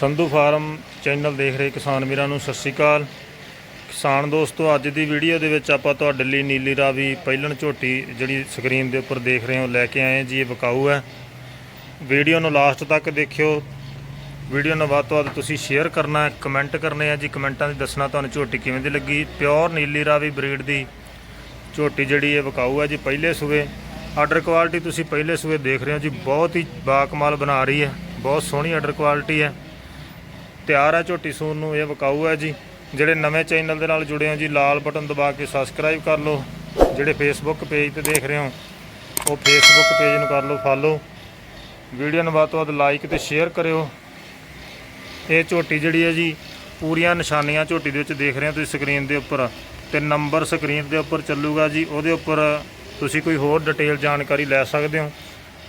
Sandhu farm channel ਦੇਖ ਰਹੇ ਕਿਸਾਨ ਵੀਰਾਂ ਨੂੰ ਸਤਿ ਸ਼੍ਰੀ ਅਕਾਲ। ਕਿਸਾਨ ਦੋਸਤੋ, ਅੱਜ ਦੀ ਵੀਡੀਓ ਦੇ ਵਿੱਚ ਆਪਾਂ ਤੁਹਾਡੇ ਲਈ ਨੀਲੀ ਰਾਵੀ ਪਹਿਲਣ ਝੋਟੀ ਜਿਹੜੀ ਸਕਰੀਨ ਦੇ ਉੱਪਰ ਦੇਖ ਰਹੇ ਹੋ, ਲੈ ਕੇ ਆਏ ਜੀ, ਇਹ ਵਿਕਾਊ ਹੈ। ਵੀਡੀਓ ਨੂੰ ਲਾਸਟ ਤੱਕ ਦੇਖਿਓ। ਵੀਡੀਓ ਨੂੰ ਵੱਧ ਤੋਂ ਵੱਧ ਤੁਸੀਂ ਸ਼ੇਅਰ ਕਰਨਾ ਹੈ ਕਮੈਂਟ ਕਰਨੇ ਆ ਜੀ, ਕਮੈਂਟਾਂ 'ਚ ਦੱਸਣਾ ਤੁਹਾਨੂੰ ਝੋਟੀ ਕਿਵੇਂ ਦੀ ਲੱਗੀ। ਪਿਓਰ ਨੀਲੀ ਰਾਵੀ ਬਰੀਡ ਦੀ ਝੋਟੀ ਜਿਹੜੀ ਇਹ ਵਿਕਾਊ ਹੈ ਜੀ, ਪਹਿਲੇ ਸੂਏ। ਆਰਡਰ ਕੁਆਲਿਟੀ ਤੁਸੀਂ ਪਹਿਲੇ ਸੂਏ ਦੇਖ ਰਹੇ ਹੋ ਜੀ, ਬਹੁਤ ਹੀ ਬਾਕਮਾਲ ਬਣਾ ਰਹੀ ਹੈ, ਬਹੁਤ ਸੋਹਣੀ ਆਰਡਰ ਕੁਆਲਿਟੀ ਹੈ। ਤਿਆਰ ਹੈ ਝੋਟੀ ਸੂਣ ਨੂੰ, ਇਹ ਵਿਕਾਊ ਹੈ ਜੀ। ਜਿਹੜੇ ਨਵੇਂ ਚੈਨਲ ਦੇ ਨਾਲ ਜੁੜੇ ਹੋ ਜੀ, ਲਾਲ ਬਟਨ ਦਬਾ ਕੇ ਸਬਸਕ੍ਰਾਈਬ ਕਰ ਲਓ। ਜਿਹੜੇ ਫੇਸਬੁੱਕ ਪੇਜ ਤੇ ਦੇਖ ਰਹੇ ਹੋ, ਉਹ ਫੇਸਬੁੱਕ ਪੇਜ ਨੂੰ ਕਰ ਲਓ ਫਾਲੋ ਵੀਡੀਓ ਨੂੰ ਵੱਧ ਤੋਂ ਵੱਧ ਲਾਈਕ ਤੇ ਸ਼ੇਅਰ ਕਰਿਓ। ਇਹ ਝੋਟੀ ਜਿਹੜੀ ਹੈ ਜੀ, ਪੂਰੀਆਂ ਨਿਸ਼ਾਨੀਆਂ ਝੋਟੀ ਦੇ ਵਿੱਚ ਦੇਖ ਰਹੇ ਹੋ ਤੁਸੀਂ ਸਕਰੀਨ ਦੇ ਉੱਪਰ। ਤੇ ਨੰਬਰ ਸਕਰੀਨ ਦੇ ਉੱਪਰ ਚੱਲੂਗਾ ਜੀ, ਉਹਦੇ ਉੱਪਰ ਤੁਸੀਂ ਕੋਈ ਹੋਰ ਡਿਟੇਲ ਜਾਣਕਾਰੀ ਲੈ ਸਕਦੇ ਹੋ।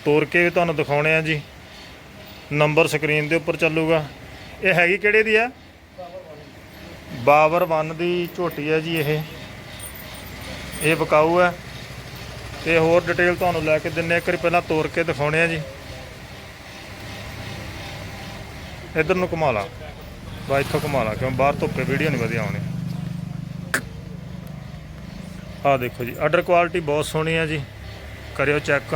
ਤੋਰ ਕੇ ਵੀ ਤੁਹਾਨੂੰ ਦਿਖਾਉਣੇ ਆ ਜੀ। ਨੰਬਰ ਸਕਰੀਨ ਦੇ ਉੱਪਰ ਚੱਲੂਗਾ। ਇਹ ਹੈਗੀ ਕਿਹੜੇ ਦੀ ਆ? ਬਾਵਰ 1 ਦੀ ਝੋਟੀ ਹੈ ਜੀ ਇਹ। ਇਹ ਵਿਕਾਊ ਹੈ ਤੇ ਹੋਰ ਡਿਟੇਲ ਤੁਹਾਨੂੰ ਲੈ ਕੇ ਦਿੰਨੇ ਇੱਕ ਵਾਰੀ ਪਹਿਲਾਂ ਤੋਰ ਕੇ ਦਿਖਾਉਣੇ ਆ ਜੀ। ਇਧਰ ਨੂੰ ਘੁਮਾ ਲਾ। ਬਾ, ਇੱਥੋਂ ਘੁਮਾ ਲਾ। ਕਿਉਂ? ਬਾਹਰ ਧੁੱਪੇ ਵੀਡੀਓ ਨਹੀਂ ਵਧੀਆ ਆਉਣੀ। ਆਹ ਦੇਖੋ ਜੀ। ਆਰਡਰ ਕੁਆਲਿਟੀ ਬਹੁਤ ਸੋਹਣੀ ਹੈ ਜੀ। ਕਰਿਓ ਚੈੱਕ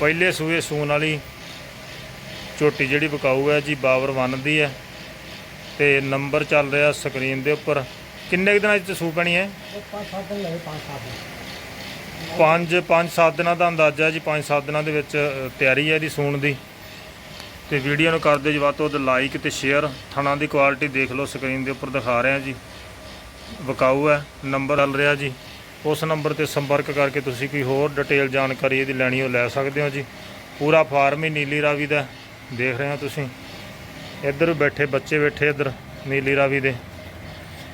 ਪਹਿਲੇ ਸੂਏ ਸੂਣ ਵਾਲੀ ਝੋਟੀ ਜਿਹੜੀ ਵਿਕਾਊ ਹੈ ਜੀ ਬਾਬਰ ਵਨ ਦੀ ਹੈ ਤੇ ਨੰਬਰ ਚੱਲ ਰਿਹਾ ਸਕਰੀਨ ਦੇ ਉੱਪਰ। ਕਿੰਨੇ ਕੁ ਦਿਨਾਂ 'ਚ ਸੂ ਪੈਣੀ ਹੈ? 5-7 ਦਿਨ ਦਿਨਾਂ। ਦਾ ਅੰਦਾਜ਼ਾ ਜੀ 5-7 ਦਿਨਾਂ ਦੇ ਵਿੱਚ ਤਿਆਰੀ ਹੈ ਇਹਦੀ ਸੂਣ ਦੀ। ਤੇ ਵੀਡੀਓ ਨੂੰ ਕਰਦੇ ਦਿਓ ਵੱਧ ਤੋਂ ਵੱਧ ਲਾਈਕ ਤੇ ਸ਼ੇਅਰ। ਥਣਾ ਦੀ ਕੁਆਲਿਟੀ ਦੇਖ ਲਓ ਸਕਰੀਨ ਦੇ ਉੱਪਰ ਦਿਖਾ ਰਿਹਾ ਜੀ। ਵਿਕਾਊ ਹੈ ਨੰਬਰ ਚੱਲ ਰਿਹਾ ਜੀ। ਉਸ ਨੰਬਰ ਤੇ ਸੰਪਰਕ ਕਰਕੇ ਤੁਸੀਂ ਕੋਈ ਹੋਰ ਡਿਟੇਲ ਜਾਣਕਾਰੀ ਇਹਦੀ ਲੈਣੀ ਹੋ ਲੈ ਸਕਦੇ ਹੋ ਜੀ। ਪੂਰਾ ਫਾਰਮ ਹੀ ਨੀਲੀ ਰਾਵੀ ਦਾ ਦੇਖ ਰਹੇ ਹੋ ਤੁਸੀਂ। ਇੱਧਰ ਬੈਠੇ ਬੱਚੇ ਬੈਠੇ ਇੱਧਰ ਨੀਲੀ ਰਾਵੀ ਦੇ।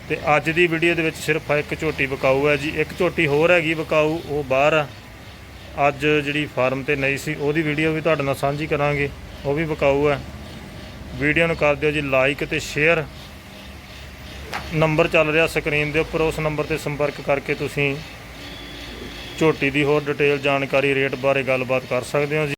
ਤੇ ਅੱਜ ਦੀ ਵੀਡੀਓ ਦੇ ਵਿੱਚ ਸਿਰਫ ਇੱਕ ਝੋਟੀ ਵਿਕਾਊ ਹੈ ਜੀ। ਇੱਕ ਝੋਟੀ ਹੋਰ ਹੈਗੀ ਬਕਾਊ ਉਹ ਬਾਹਰ ਆ। ਅੱਜ ਜਿਹੜੀ ਫਾਰਮ ਤੇ ਨਹੀਂ ਸੀ, ਉਹਦੀ ਵੀਡੀਓ ਵੀ ਤੁਹਾਡੇ ਨਾਲ ਸਾਂਝੀ ਕਰਾਂਗੇ। ਉਹ ਵੀ ਵਿਕਾਊ ਹੈ। ਵੀਡੀਓ ਨੂੰ ਕਰ ਦਿਓ ਜੀ ਲਾਈਕ ਤੇ ਸ਼ੇਅਰ। ਨੰਬਰ ਚੱਲ ਰਿਹਾ ਸਕਰੀਨ ਦੇ ਉੱਪਰ, ਉਸ ਨੰਬਰ ਤੇ ਸੰਪਰਕ ਕਰਕੇ ਤੁਸੀਂ ਝੋਟੀ ਦੀ ਹੋਰ ਡਿਟੇਲ ਜਾਣਕਾਰੀ, ਰੇਟ ਬਾਰੇ ਗੱਲਬਾਤ ਕਰ ਸਕਦੇ ਹੋ ਜੀ।